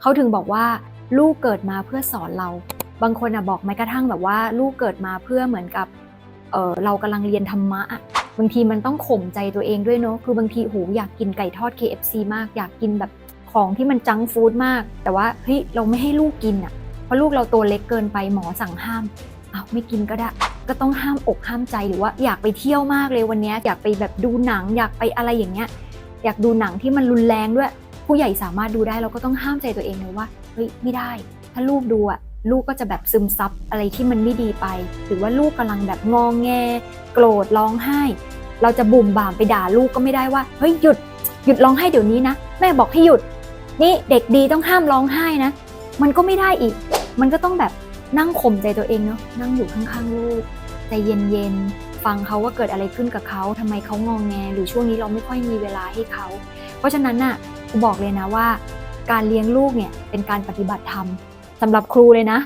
เขาถึงบอกว่าลูกเกิดมาเพื่อสอนเรา บางคนอะบอกแม้กระทั่งแบบว่า ลูกเกิดมาเพื่อเหมือนกับเออเรากำลังเรียนธรรมะอะบางทีมันต้องข่มใจตัวเองด้วยเนาะคือบางทีโหอยากกินไก่ทอด KFC มากอยากกินแบบของที่มันจังฟู้ดมาก แต่ว่าเฮ้ยเราไม่ให้ลูกกินอะเพราะลูกเราตัวเล็กเกินไปหมอสั่งห้ามอ้าวไม่กินก็ได้ ก็ต้องห้ามอกห้ามใจหรือว่าอยากไปเที่ยวมากเลยวันนี้อยากไปแบบดูหนัง อยากไปอะไรอย่างเงี้ยอยากดูหนังที่มันรุนแรงด้วย ผู้ใหญ่สามารถดูได้เราก็ต้องห้ามใจตัวเองเลยว่าเฮ้ยไม่ได้ ถ้าลูกดูอะลูกก็จะแบบซึมซับอะไรที่มันไม่ดีไป หรือว่าลูกกำลังแบบงองแง โกรธร้องไห้ เราจะบุ่มบ่ามไปด่าลูกก็ไม่ได้ว่าเฮ้ยหยุดหยุดร้องไห้เดี๋ยวนี้นะ แม่บอกให้หยุด นี่เด็กดีต้องห้ามร้องไห้นะ มันก็ไม่ได้อีก มันก็ต้องแบบนั่งข่มใจตัวเองเนาะนั่งอยู่ข้างๆลูกใจเย็นๆฟังเขาว่าเกิดอะไรขึ้นกับเขาทำไมเขางองแง หรือช่วงนี้เราไม่ค่อยมีเวลาให้เขา เพราะฉะนั้นน่ะ บอกเลยนะว่า การเลี้ยงลูกเนี่ยเป็นการปฏิบัติธรรมสำหรับครูเลยนะ